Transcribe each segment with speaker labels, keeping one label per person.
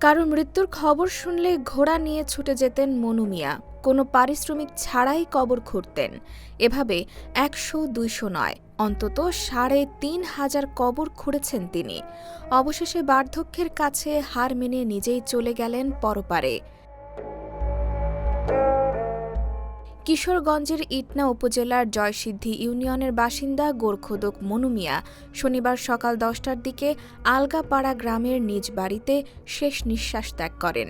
Speaker 1: কারও মৃত্যুর খবর শুনলে ঘোড়া নিয়ে ছুটে যেতেন মনু মিয়া। কোনো পারিশ্রমিক ছাড়াই কবর খুঁড়তেন। এভাবে একশো, দুইশো নয়, অন্তত সাড়ে তিন হাজার কবর খুঁড়েছেন তিনি। অবশেষে বার্ধক্যের কাছে হার মেনে নিজেই চলে গেলেন পরপারে। কিশোরগঞ্জের ইটনা উপজেলার জয়সিদ্ধি ইউনিয়নের বাসিন্দা গোরখোদক মনুমিয়া শনিবার সকাল দশটার দিকে আলগাপাড়া গ্রামের নিজ বাড়িতে শেষ নিঃশ্বাস ত্যাগ করেন।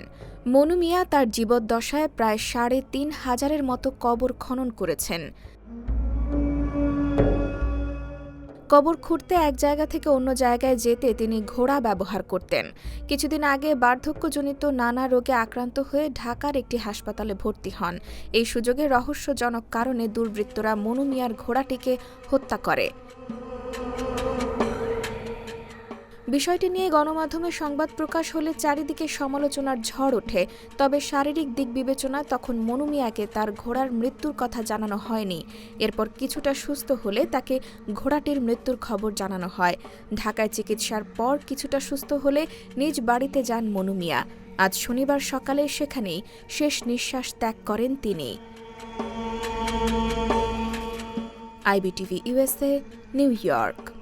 Speaker 1: মনুমিয়া তার জীবদ্দশায় প্রায় সাড়ে তিন হাজারের মতো কবর খনন করেছেন। কবর খুঁড়তে এক জায়গা থেকে অন্য জায়গায় যেতে তিনি ঘোড়া ব্যবহার করতেন। কিছুদিন আগে বার্ধক্যজনিত নানা রোগে আক্রান্ত হয়ে ঢাকার একটি হাসপাতালে ভর্তি হন। এই সুযোগে রহস্যজনক কারণে দুর্বৃত্তরা মনুমিয়ার ঘোড়াটিকে হত্যা করে। বিষয়টি নিয়ে গণমাধ্যমে সংবাদ প্রকাশ হলে চারিদিকে সমালোচনার ঝড় ওঠে, তবে শারীরিক দিক বিবেচনায় তখন মনু মিয়াকে তার ঘোড়ার মৃত্যুর কথা জানানো হয়নি। এরপর কিছুটা সুস্থ হলে তাকে ঘোড়াটির মৃত্যুর খবর জানানো হয়। ঢাকায় চিকিৎসার পর কিছুটা সুস্থ হলে নিজ বাড়িতে যান মনু মিয়া। আজ শনিবার সকালে সেখানেই শেষ নিঃশ্বাস ত্যাগ করেন তিনি। IBTV USA New York.